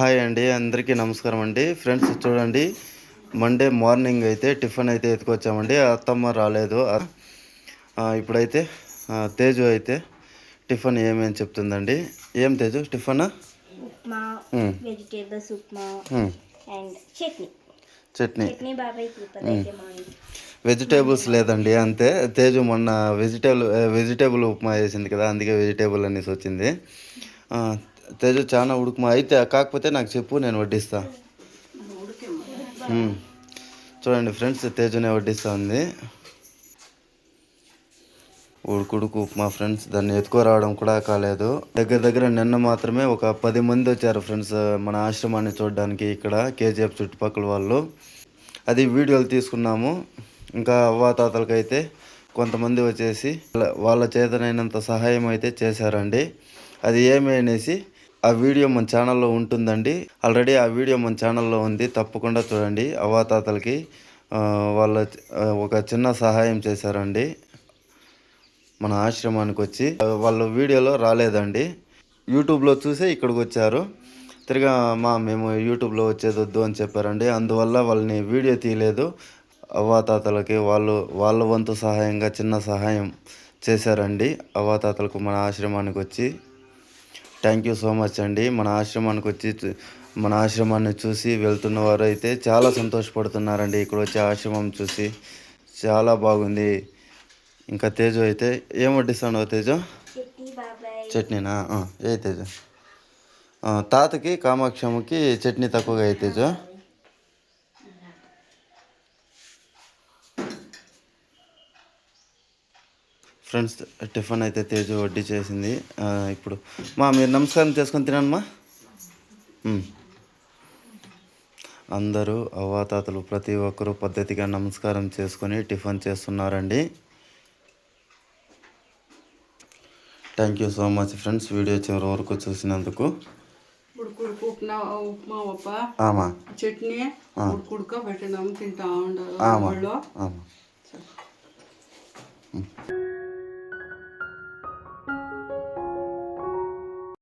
Hi అండి అందరికీ నమస్కారం అండి. ఫ్రెండ్స్ చూడండి మండే మార్నింగ్ అయితే టిఫిన్ అయితే ఎత్తుకొచ్చామండి. అత్తమ్మ రాలేదు. ఇప్పుడైతే తేజు అయితే టిఫిన్ ఏమేమి చెప్తుందండి? ఏం తేజు? టిఫిన్? చట్నీ. వెజిటేబుల్స్ లేదండి అంతే. తేజు మొన్న వెజిటేబుల్ వెజిటేబుల్ ఉప్మా వేసింది కదా అందుకే వెజిటేబుల్ అనేసి వచ్చింది. తేజు చాలా ఉడుకుమా? అయితే కాకపోతే నాకు చెప్పు నేను వడ్డిస్తా. చూడండి ఫ్రెండ్స్ తేజునే వడ్డిస్తా ఉంది. ఉడుకుడుకు ఉప్మా ఫ్రెండ్స్ దాన్ని ఎత్తుకోరావడం కూడా కాలేదు. దగ్గర దగ్గర నిన్న మాత్రమే ఒక పది మంది వచ్చారు ఫ్రెండ్స్ మన ఆశ్రమాన్ని చూడడానికి ఇక్కడ కేజీఎఫ్ చుట్టుపక్కల వాళ్ళు. అది వీడియోలు తీసుకున్నాము. ఇంకా అవ్వాతాతలకైతే కొంతమంది వచ్చేసి వాళ్ళ- వాళ్ళ చేతనైనంత సహాయం అయితే చేశారండి. అది ఏమి అనేసి ఆ వీడియో మన ఛానల్లో ఉంటుందండి. ఆల్రెడీ ఆ వీడియో మన ఛానల్లో ఉంది. తప్పకుండా చూడండి. అవ్వాతాతలకి వాళ్ళ ఒక చిన్న సహాయం చేశారండి. మన ఆశ్రమానికి వచ్చి వాళ్ళ వీడియోలో రాలేదండి. యూట్యూబ్లో చూసే ఇక్కడికి వచ్చారు. తిరిగా మా మేము యూట్యూబ్లో వచ్చేది వద్దు అని చెప్పారండి. అందువల్ల వాళ్ళని వీడియో తీయలేదు. అవ్వాతాతలకి వాళ్ళు వాళ్ళ వంతు సహాయంగా చిన్న సహాయం చేశారండి. అవ్వాతాతలకు మన ఆశ్రమానికి వచ్చి థ్యాంక్ యూ సో మచ్ అండి. మన ఆశ్రమానికి వచ్చి మన ఆశ్రమాన్ని చూసి వెళ్తున్న వారు అయితే చాలా సంతోషపడుతున్నారండి. ఇక్కడ వచ్చి ఆశ్రమం చూసి చాలా బాగుంది. ఇంకా తేజు అయితే ఏం వడ్డిస్తాడు తేజు? చట్నీనా? ఏ తేజు? తాతకి కామాక్షమ్మకి చట్నీ తక్కువగా ఏ తేజు? ఫ్రెండ్స్ టిఫిన్ అయితే తేజు వడ్డీ చేసింది. ఇప్పుడు మా మీరు నమస్కారం చేసుకొని తినమ్మా అందరూ అవ్వాతాతలు ప్రతి ఒక్కరూ పద్ధతిగా నమస్కారం చేసుకొని టిఫిన్ చేస్తున్నారండి. Thank you so much friends video చివరి వరకు చూసినందుకు. ఉప్మా చట్నీ పెట్టినాము తింటా ఆమా.